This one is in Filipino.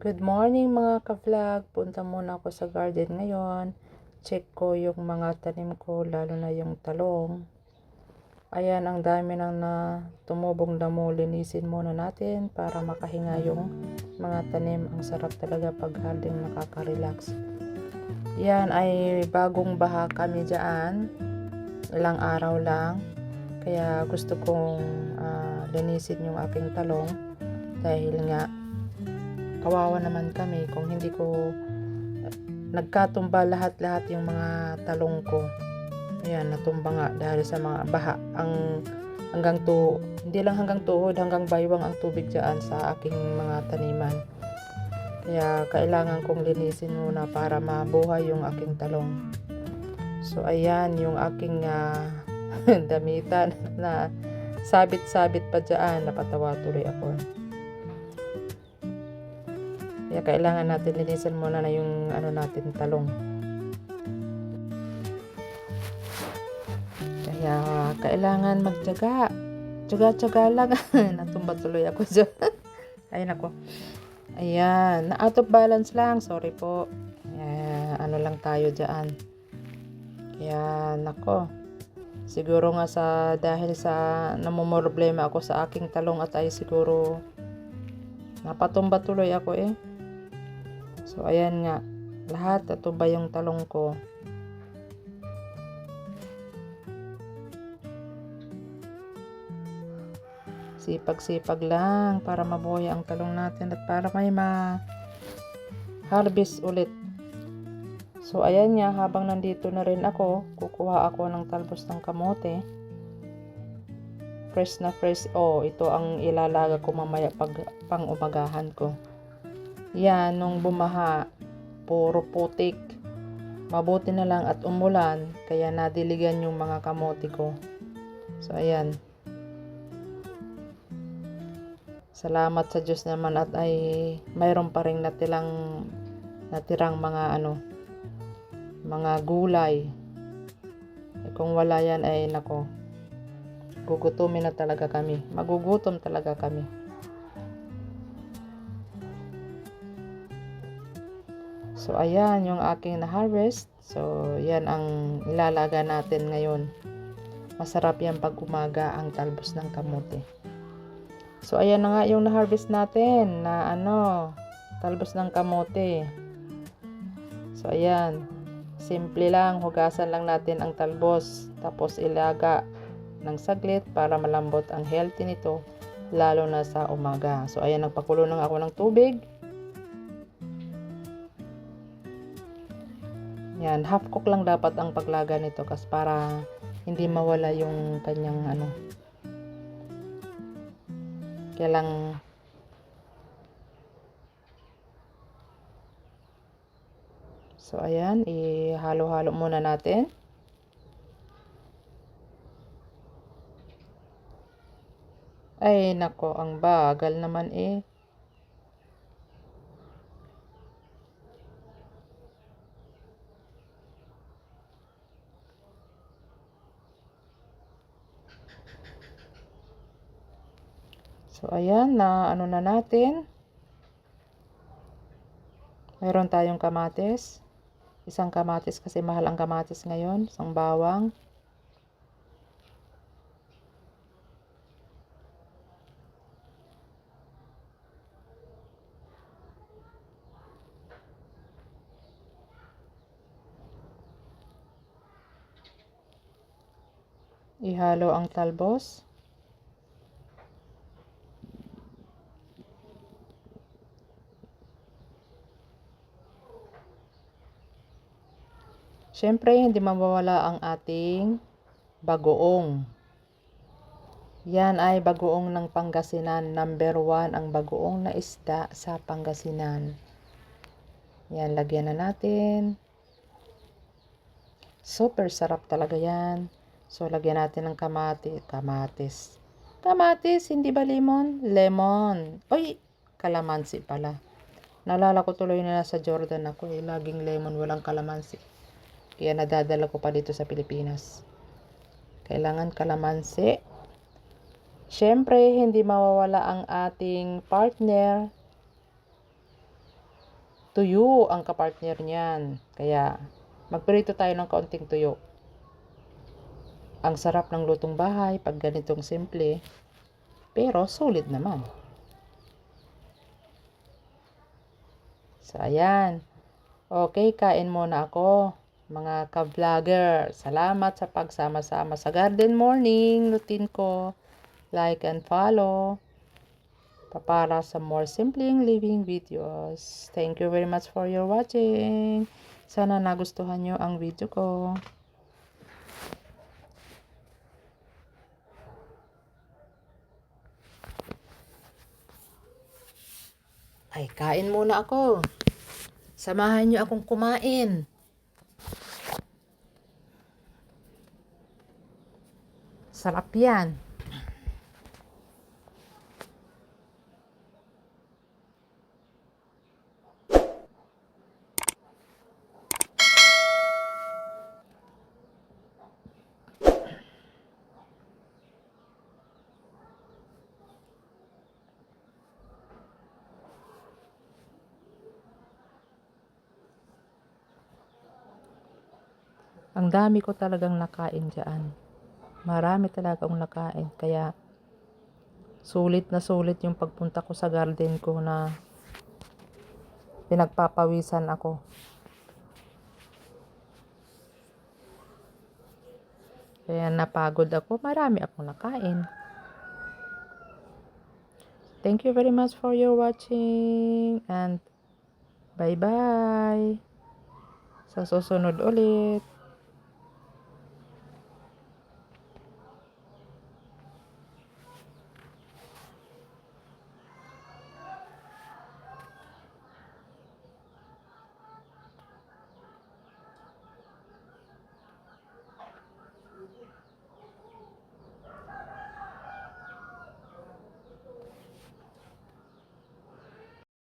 Good morning mga ka-vlog. Punta muna ako sa garden ngayon. Check ko yung mga tanim ko, lalo na yung talong. Ayan, ang dami nang na tumubong damo. Linisin muna natin para makahinga yung mga tanim. Ang sarap talaga pag harding nakaka-relax. Yan ay bagong baha kami dyan. Ilang araw lang. Kaya gusto kong ah, linisin yung aking talong. Dahil nga kawawa naman kami kung hindi ko nagkatumba lahat-lahat yung mga talong ko. Ayan, natumba nga dahil sa mga baha. Ang hanggang to, hindi lang hanggang tuhod, hanggang baywang ang tubig dyan sa aking mga taniman. Kaya kailangan kong linisin muna para mabuhay yung aking talong. So ayan, yung aking ah, damitan na sabit-sabit pa dyan. Napatawa tuloy ako. Kaya kailangan natin linisan muna na yung ano natin talong. Kaya kailangan magtiyaga. Tiyaga-tiyaga lang. Natumba tuloy ako dyan. Ayun ako. Ayan. Na out of balance lang. Sorry po. Kaya, ano lang tayo dyan. Kaya nako. Siguro nga sa dahil sa namumroblema ako sa aking talong at ay siguro napatumba tuloy ako eh. So, ayan nga. Lahat, ito ba yung talong ko? Sipag-sipag lang para mabuhay ang talong natin at para may ma-harvest ulit. So, ayan nga, habang nandito na rin ako, kukuha ako ng talbos ng kamote. Fresh na fresh. Oh, ito ang ilalaga ko mamaya pag pang umagahan ko. Yan, nung bumaha, puro putik. Mabuti na lang at umulan, kaya nadiligan yung mga kamote ko. So, ayan. Salamat sa Diyos naman at ay mayroon pa rin natilang natirang mga ano, mga gulay. Eh, kung wala yan ay nako, gugutumin na talaga kami. Magugutom talaga kami. So, ayan yung aking na-harvest. So, yan ang ilalaga natin ngayon. Masarap yan pag umaga ang talbos ng kamote. So, ayan na nga yung na-harvest natin na ano, talbos ng kamote. So, ayan. Simple lang, hugasan lang natin ang talbos. Tapos, ilaga ng saglit para malambot ang healthy nito, lalo na sa umaga. So, ayan, nagpakulo lang ako ng tubig. Yan, half cook lang dapat ang paglaga nito kasi para hindi mawala yung kanyang ano. Kaya lang So ayan, ihalo-halo muna natin. Ay nako, ang bagal naman eh. So, ayan, na ano na natin. Mayroon tayong kamatis. Isang kamatis kasi mahal ang kamatis ngayon. Isang bawang. Ihalo ang talbos. Siyempre, hindi mawawala ang ating bagoong. Yan ay bagoong ng Pangasinan. Number one ang bagoong na isda sa Pangasinan. Yan, lagyan na natin. Super sarap talaga yan. So, lagyan natin ng kamati, kamatis. Kamatis, hindi ba lemon? Lemon. Uy, kalamansi pala. Nalala ko tuloy na sa Jordan ako eh. Laging lemon, walang kalamansi. Kaya nadadala ko pa dito sa Pilipinas. Kailangan kalamansi. Siyempre, hindi mawawala ang ating partner tuyo ang kapartner niyan. Kaya, magprito tayo ng kaunting tuyo. Ang sarap ng lutong bahay pag ganitong simple. Pero, solid naman. So, ayan. Okay, kain muna ako. Mga ka-vlogger, salamat sa pagsama-sama sa garden morning routine ko. Like and follow para sa more simpleng living videos. Thank you very much for your watching. Sana nagustuhan nyo ang video ko. Ay, kain muna ako. Samahan nyo akong kumain. Sarap yan. Ang dami ko talagang nakain dyan. Marami talaga akong nakain. Kaya, sulit na sulit yung pagpunta ko sa garden ko na pinagpapawisan ako. Kaya napagod ako. Marami akong nakain. Thank you very much for your watching and bye-bye. Sa susunod ulit.